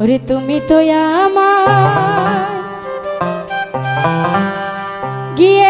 ওরে তুমি তো আমার গিয়ে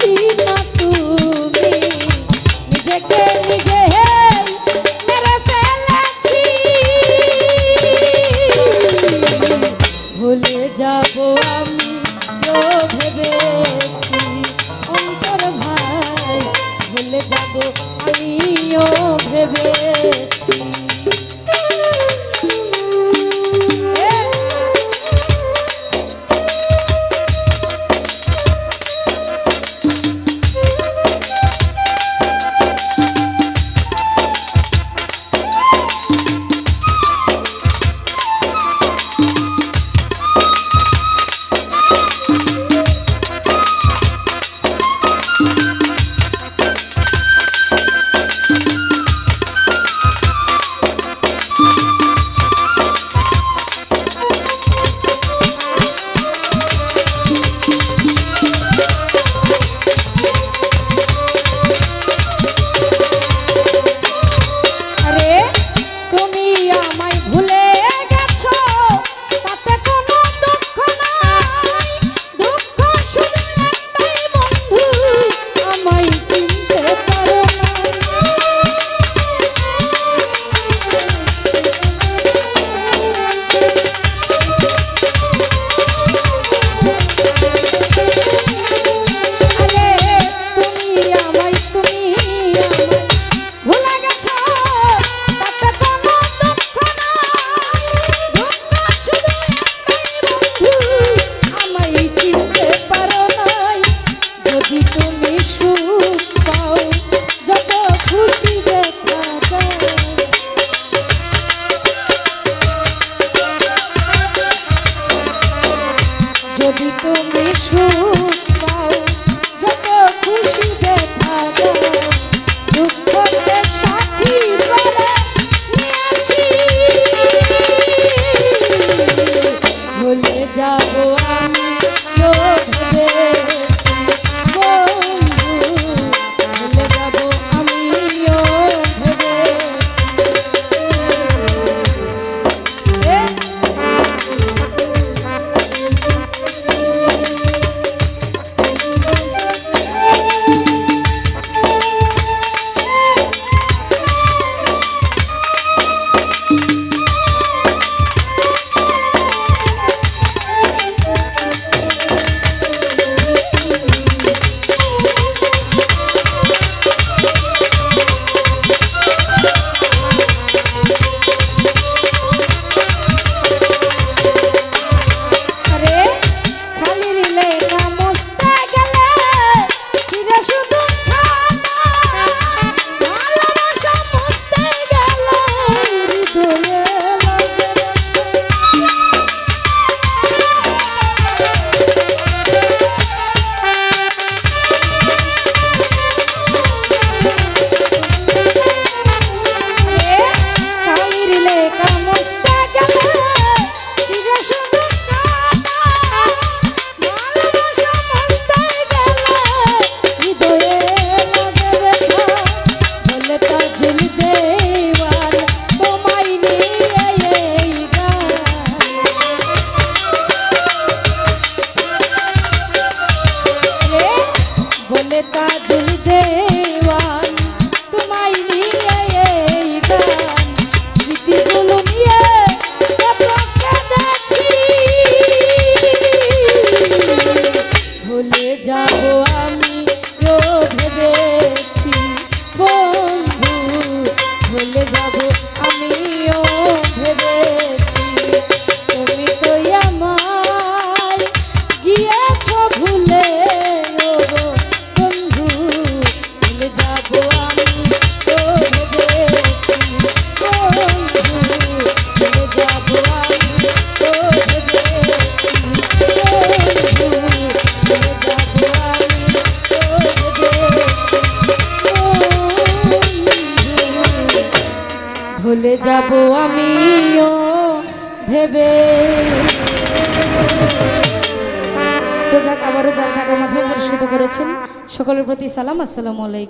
তুমি। নিজেকে tu me chuta আমিও ভেবে। তো যাক, আবারও যার টাকা মাথায় পুরস্কৃত করেছেন, সকলের প্রতি সালাম, আসসালামু আলাইকুম।